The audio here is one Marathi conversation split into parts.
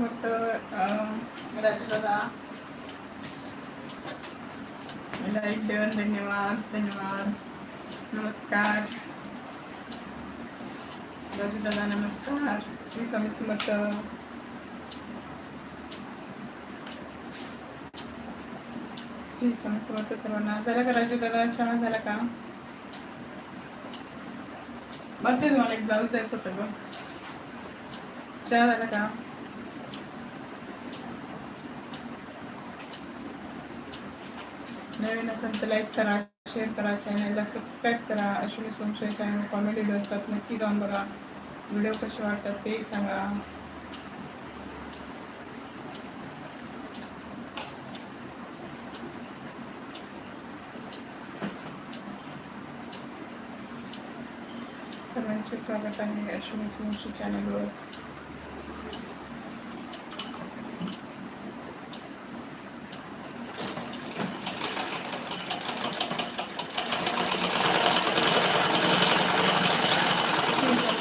श्री स्वामी राजदादा. लाइट धन्यवाद धन्यवाद. नमस्कार. राजूदादा नमस्कार. श्री स्वामी समर्थ. श्री स्वामी समर्थ सर्वांना. झाला का राजू दादा चहा झाला का? बघते तुम्हाला एक ब्लाऊज द्यायचं होतं ग. चहा झाला का? नवीन असेल तर लाईक करा शेअर करा चॅनलला सबस्क्राईब करा. Ashwini Somshe channel comedy video असतात नक्की जाऊन बघा. व्हिडिओ कसे वाटतात तेही सांगा. सर्वांचे स्वागत आहे अश्विनी सोमशे चॅनलवर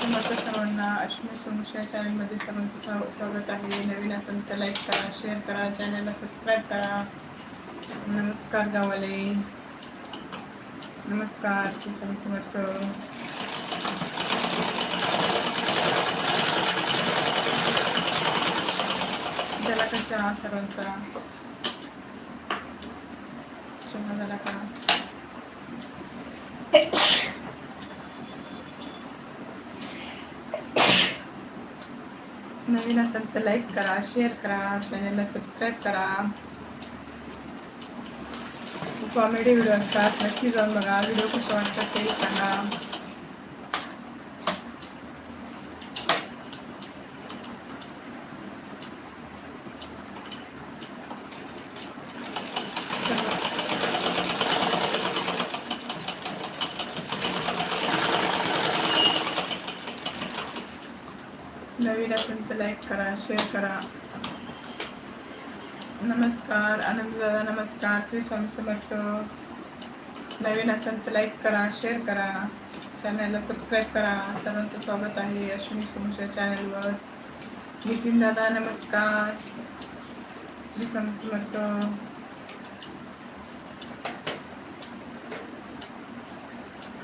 समर्थ सर्वांना अश्विनी चॅनलमध्ये सर्वांचं स्वा- स्वागत आहे. नवीन असेल तर लाईक करा शेअर करा चॅनलला सबस्क्राईब करा. नमस्कार गावाले. नमस्कार श्री समर्थ. झाला का चहा सर्वांचा. चहा झाला का नवीन असेल तर लाईक करा शेअर करा चॅनलला सबस्क्राईब करा. कॉमेडी व्हिडिओ असतात नक्की जाऊन बघा. व्हिडिओ कसे वाटतात ते सांगा नवीन असेल तर लाईक करा शेअर करा. नमस्कार आनंद दादा नमस्कार श्री स्वामी समर्थ. नवीन असेल तर लाईक करा शेअर करा. चॅनलला सबस्क्राईब करा. सर्वांचं स्वागत आहे अश्विनी सोमशा चॅनलवर नितीन दादा नमस्कार. श्री स्वामी समर्थ.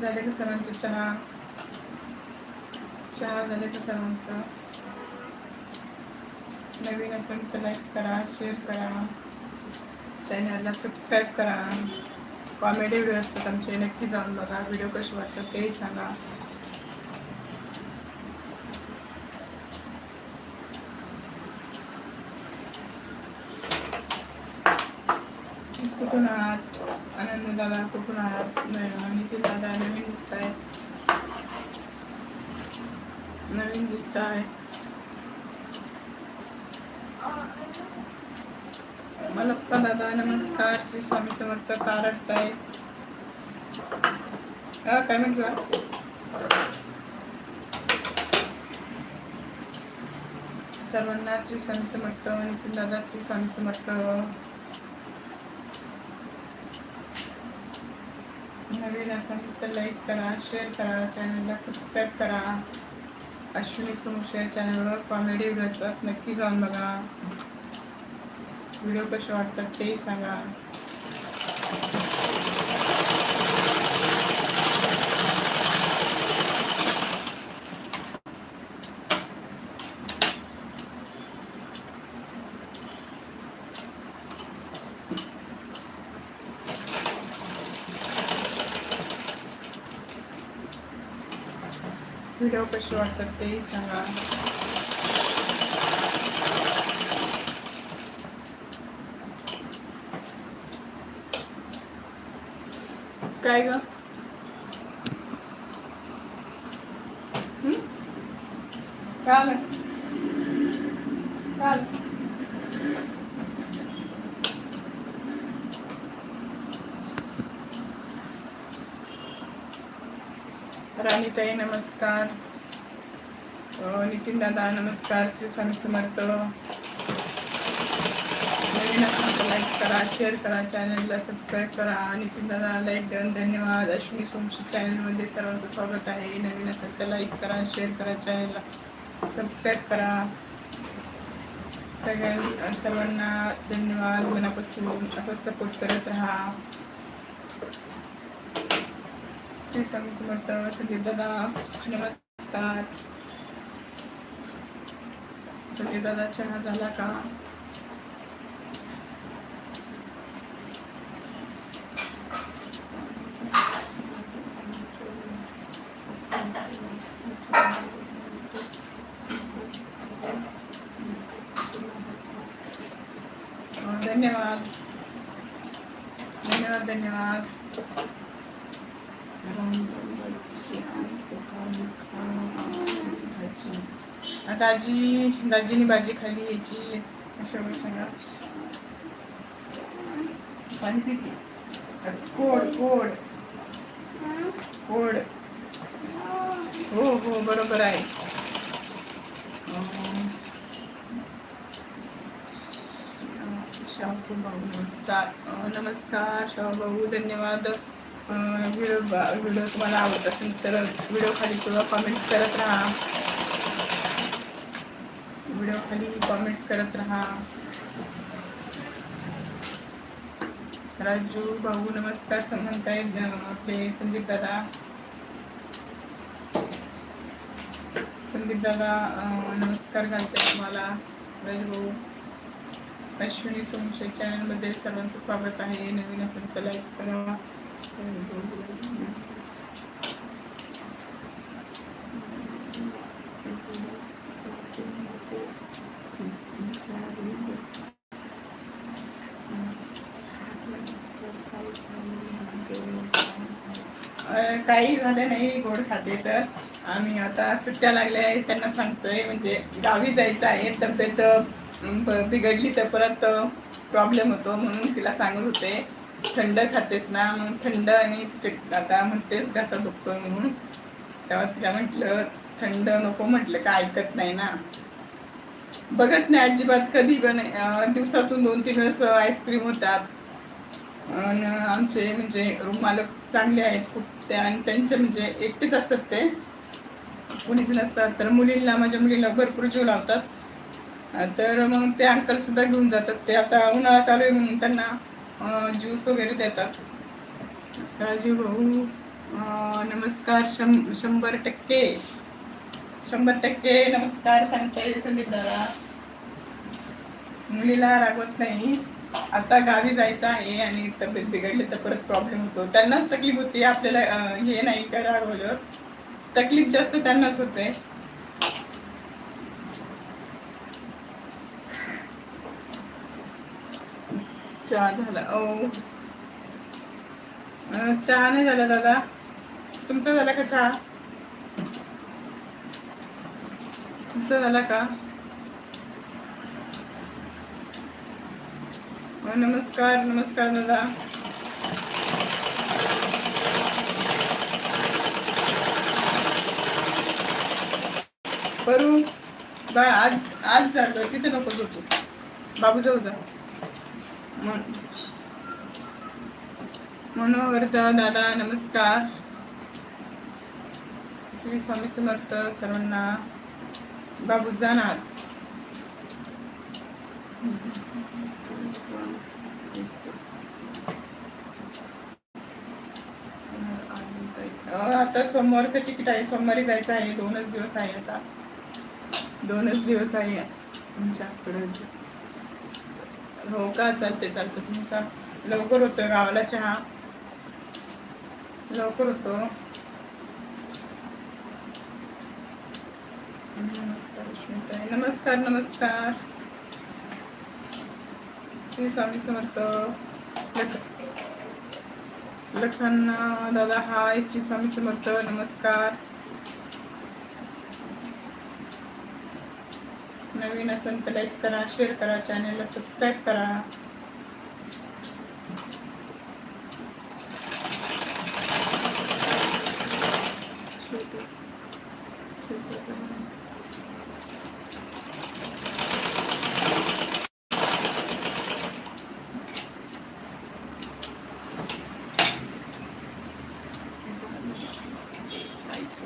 झाले का सर्वांचे चहा? चहा झाले का सर्वांचं? नवीन असेल तर लाईक करा शेअर करा. चॅनलला सबस्क्राईब करा. कॉमेडी व्हिडिओ असतात आमचे नक्की जाऊन बघा. व्हिडिओ कसे वाटतात तेही सांगा. कुठून आहात? आनंद दादा कुठून आहात? न- नितीन दादा नवीन दिसत आहे नवीन दिसत आहे मलप्पा दादा नमस्कार श्री स्वामी समर्थ कारटताय हा काय म्हटलं सर्वांना श्री स्वामी समर्थ नितीन दादा श्री स्वामी समर्थ. नवीन असाल तर लाईक करा शेअर करा चॅनलला सबस्क्राईब करा. अश्विनी सोमशे चॅनलवर कॉमेडी व्हिडिओ असतात नक्की जाऊन बघा. व्हिडिओ कसे वाटतात तेही सांगा व्हिडिओ कसे वाटतात तेही सांगा काय ग काय आलं? काय आलं? राणीताई नमस्कार नितीन दादा नमस्कार श्री स्वामी समर्थ नवीन असेल तर लाईक करा शेअर करा चॅनलला सबस्क्राईब करा आणि तुम्हाला लाईक देऊन धन्यवाद. अश्विनी सोमशी चॅनलमध्ये सर्वांचं स्वागत आहे. नवीन असेल तर लाईक करा शेअर करा चॅनलला सबस्क्राईब करा. सगळ्यां सर्वांना धन्यवाद. मनापासून असंच सपोर्ट करत राहा. श्री स्वामी समर्थ संदीप दादा नमस्कार. संदीप दादा चहा झाला का? धन्यवाद. धन्यवाद धन्यवाद. दाजी दाजीनी भाजी खाली याची अशा वेळ सांगा. पाणी पिते कोड कोड कोड हो हो बरोबर आहे. हो, हो. शाहू भाऊ नमस्कार नमस्कार शाहू भाऊ धन्यवाद। व्हिडिओ व्हिडिओ तुम्हाला आवडत असेल तर व्हिडिओ खाली किंवा कॉमेंट करत राहा. व्हिडिओ खाली कॉमेंट्स करत राहा. राजू भाऊ नमस्कार सं- आपले संदीप दादा. संदीप दादा नमस्कार घालते तुम्हाला. राजू भाऊ. अश्विनी सोमशे चॅनलमध्ये सर्वांचं स्वागत आहे. नवीन असेल तर लाईक करा. काही झालं नाही गोड खाते तर. आम्ही आता सुट्ट्या लागल्या आहेत त्यांना सांगतोय म्हणजे गावी जायचं आहे तब्येत बिघडली तर परत प्रॉब्लेम होतो म्हणून तिला सांगत होते. थंड खातेस ना मग थंड आणि तिचे आता म्हणतेच घसा दुखतोय म्हणून. तेव्हा तिला म्हटलं थंड नको म्हटलं का ऐकत नाही ना. बघत नाही अजिबात कधी पण दिवसातून दोन तीन वेळेस आईस्क्रीम होतात. आणि आमचे म्हणजे रूम मालक चांगले आहेत खूप. ते आणि त्यांचे म्हणजे एकटेच असतात ते. कुणीच नसतात. तर मुलींना माझ्या मुलीला भरपूर जीव लावतात. तर मग ते अंकल सुद्धा घेऊन जातात. ते आता उन्हाळा चालू आहे म्हणून त्यांना ज्यूस वगैरे देतात. राजू भाऊ नमस्कार शं शंभर टक्के. शंभर टक्के नमस्कार सांगताय संदीप दादा मुलीला रागवत नाही. आता गावी जायचं आहे आणि तब्येत बिघडली तर परत प्रॉब्लेम होतो. त्यांनाच तकलीफ होती. आपल्याला हे नाही का रागवलं. तकलीफ जास्त त्यांनाच होते. चहा झाला. ओ. चहा नाही झाला दादा. तुमचा झाला का चहा? तुमचा झाला का? नमस्कार नमस्कार दादा. बरू बा आज आज झालं. तिथे नको होतो बाबू जाऊ जा. मनोवर्धा दादा नमस्कार. श्री स्वामी समर्थ सर्वांना बाबू जाणार. आता सोमवारचं तिकीट आहे. सोमवारी जायचं आहे. दोनच दिवस आहे आता. दोनच दिवस आहे तुमच्याकडे हो का चालते चालते तुमचा लवकर होतो गावाला चहा? लवकर होतो. नमस्कार रश्मिताई. नमस्कार नमस्कार. श्री स्वामी समर्थ. लखन दादा हाय. श्री स्वामी समर्थ नमस्कार. नवीन असेल तर लाईक करा शेअर करा चॅनलला सबस्क्राईब करा.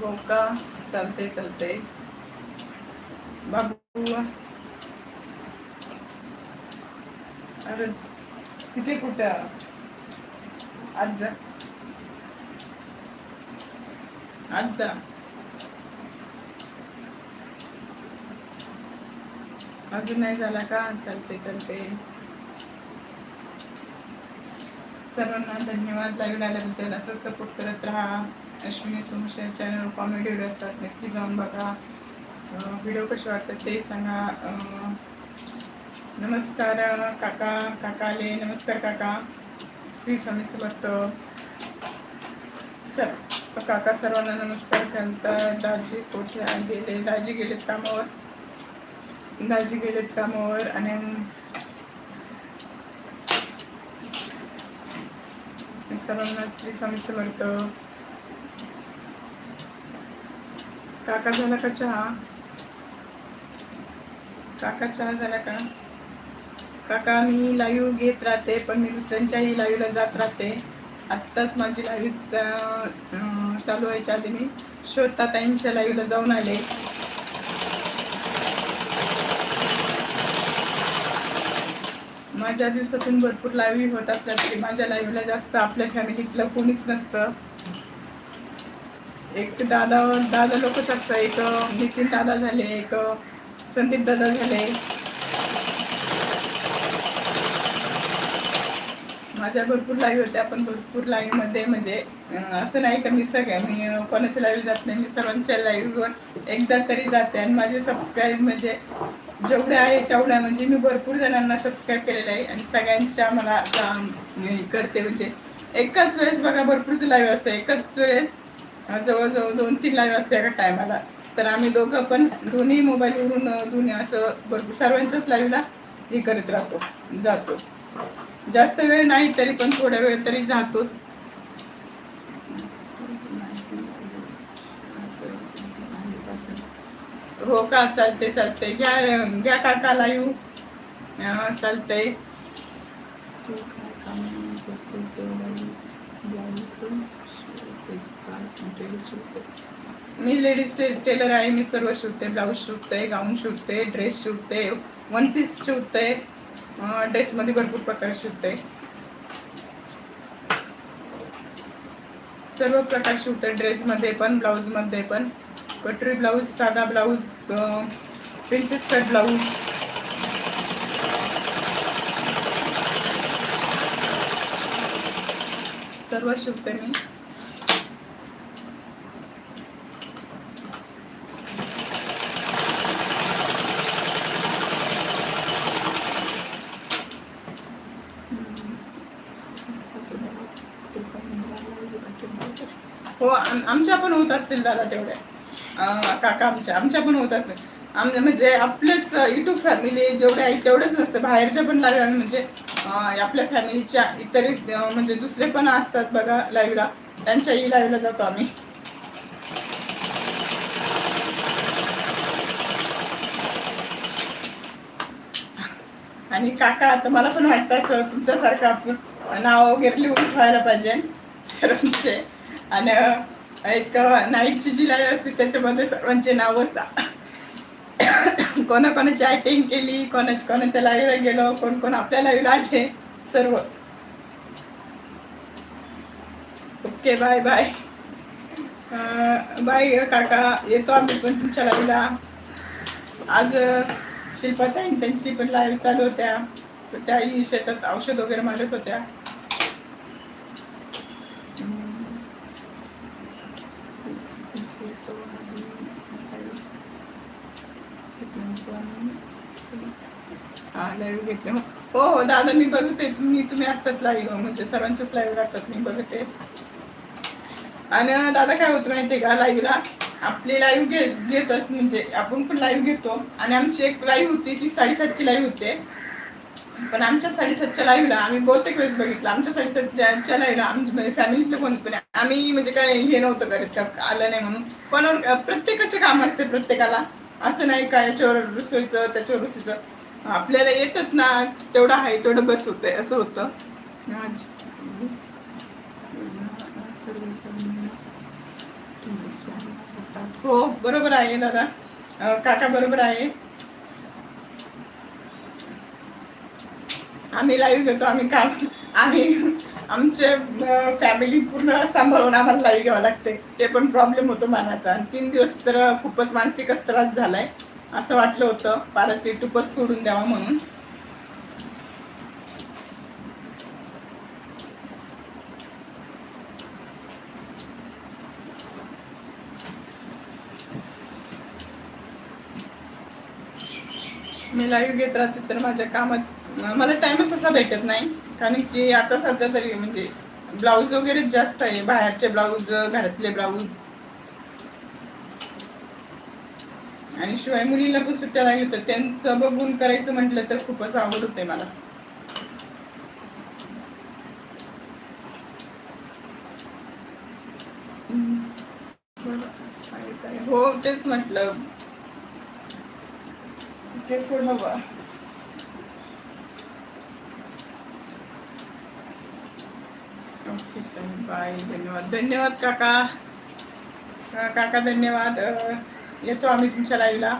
हो का चालते चालते बाबूआ अरे तिथे कुठं आज जा. आज जा. अजून नाही झाला का? चालते चालते. सर्वांना धन्यवाद. लाईव्ह आल्याबद्दल असंच सपोर्ट करत राहा. Ashwini Somshe channel comedy video असतात. नक्की जाऊन बघा. व्हिडिओ कसे वाटतात ते सांगा. नमस्कार काका काकाले. नमस्कार काका. श्री स्वामी समर्थ. सर काका सर्वांना नमस्कार. करतात दाजी कोठे गेले दाजी गेलेत कामावर. दाजी गेलेत कामावर आणि सर्वांना श्री स्वामी समर्थ. काका झाला का चहा? काका चहा झाला का? काका मी लाईव्ह घेत राहते पण मी दुसऱ्यांच्याही लाईव्हला जात राहते. आत्ताच माझी लाईव्ह चालू व्हायच्या आधी मी श्रोता ताईंच्या लाईव्हला जाऊन आले. माझ्या दिवसातून भरपूर लाईव्ह होत असल्या तरी माझ्या लाईव्हला जास्त आपल्या फॅमिलीतलं कोणीच नसतं. एक दादा दादा लोकच असतं. एक नितीन दादा झाले एक संदीप दादा झाले. माझ्या भरपूर लाईव्ह होत्या पण भरपूर लाईव्हमध्ये म्हणजे असं नाही का मी सगळ्या मी कोणाच्या लाईव्ह जात नाही मी सर्वांच्या लाईव्हवर एकदा तरी जाते. आणि माझे सबस्क्राईब म्हणजे जेवढे आहे तेवढ्या म्हणजे मी भरपूर जणांना सबस्क्राईब केलेलं आहे. आणि सगळ्यांच्या मला करते म्हणजे एकाच वेळेस बघा भरपूर लाईव्ह असते. एकाच वेळेस जवळजवळ दोन तीन लाईव्ह असते एका टायमाला तर आम्ही दोघं पण दोन्ही मोबाईलवरून दोन्ही असं भरपूर सर्वांच्याच लाईव्हला हे करत राहतो जातो. जास्त वेळ नाही तरी पण थोड्या वेळ तरी जातोच. हो का? चालते चालते घ्या घ्या काका लाईव्ह चालतंय. मी लेडीज टेलर आहे मी सर्व शिवते ब्लाऊज शिवते गाऊन शिवते ड्रेस शिवते वन पीस शिवते ड्रेसमध्ये भरपूर प्रकार शिवते. सर्व प्रकार शिवते ड्रेसमध्ये पण ब्लाऊजमध्ये पण. कटरी ब्लाऊज साधा ब्लाऊज प्रिन्सेस कट ब्लाऊज. सर्व शिवते मी हो आम- आमच्या पण होत असतील दादा तेवढ्या काका आमच्या आमच्या पण होत असतील. आमच्या म्हणजे आपलेच युट्यूब फॅमिली जेवढे आहे तेवढेच नसते. बाहेरच्या पण लाईव्ह म्हणजे आपल्या फॅमिलीच्या इतर म्हणजे दुसरे पण असतात बघा लाईव्हला त्यांच्याही लाईव्हला जातो आम्ही. आणि काका आता मला पण वाटतं असं तुमच्यासारखं आपण नाव वगैरे लिहून ठेवायला पाहिजे सर्वांचे. आणि एक नाईटची जी लाईव्ह असते त्याच्यामध्ये सर्वांचे नाव असा कोणा कोणाची केली कोणाची कोणाच्या लाईव्हला गेलो कोण कोण आपल्या लाईव्हला आले सर्व. ओके बाय बाय बाय काका. येतो आम्ही पण तुमच्या लाईव्हला आज शिल्पाताई त्यांची पण लाईव्ह चालू होत्या. तर त्याही शेतात औषध वगैरे मारत होत्या हा लाईव्ह घेतले. हो हो दादा मी बघते. मी तुम्ही असतात लाईव्ह म्हणजे सर्वांच्याच लाईव्ह असतात मी बघते. आणि दादा काय होतं माहितीये का लाईव्हला आपली लाईव्ह घे घेत म्हणजे आपण पण लाईव्ह घेतो. आणि आमची एक लाईव्ह होती ती साडेसातची लाईव्ह होते. पण आमच्या साडेसातच्या लाईव्हला आम्ही बहुतेक वेळेस बघितलं. आमच्या साडेसातच्या लाईव्हला आमच्या म्हणजे फॅमिलीतलं कोण पण आहे. आम्ही म्हणजे काय हे नव्हतं करत आलं नाही म्हणून. पण प्रत्येकाचे काम असते प्रत्येकाला. असं नाही का याच्यावर रुसवायचं त्याच्यावर रुसायचं आपल्याला येतात ना तेवढं आहे तेवढं बस होतंय असं होतं. हो बरोबर आहे दादा. काका बरोबर आहे. आम्ही लाईव्ह घेतो आम्ही काम आम्ही आमचे फॅमिली पूर्ण सांभाळून आम्हाला लाईव्ह घ्यावं लागते ते पण प्रॉब्लेम होतो मानाचा. आणि तीन दिवस तर खूपच मानसिकच त्रास झालाय. असं वाटलं होतं फारच युट्यूबच सोडून द्यावा म्हणून. मी लाईव्ह घेत राहते तर माझ्या कामात मला टाइमच तसा भेटत नाही. कारण की आता सध्या तरी म्हणजे ब्लाऊज वगैरे जास्त आहे. बाहेरचे ब्लाऊज घरातले ब्लाऊज आणि शिवाय मुलीला पण सुट्ट्या लागल्या तर त्यांचं बघून करायचं म्हटलं तर खूपच आवड होते मला. हो तेच म्हटलं. ते सोडलं बा. ओके बाय धन्यवाद. धन्यवाद काका. काका धन्यवाद. येतो आम्ही तुमच्या लाईव्हला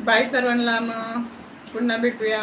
बाय सर्वांना मग. पुन्हा भेटूया.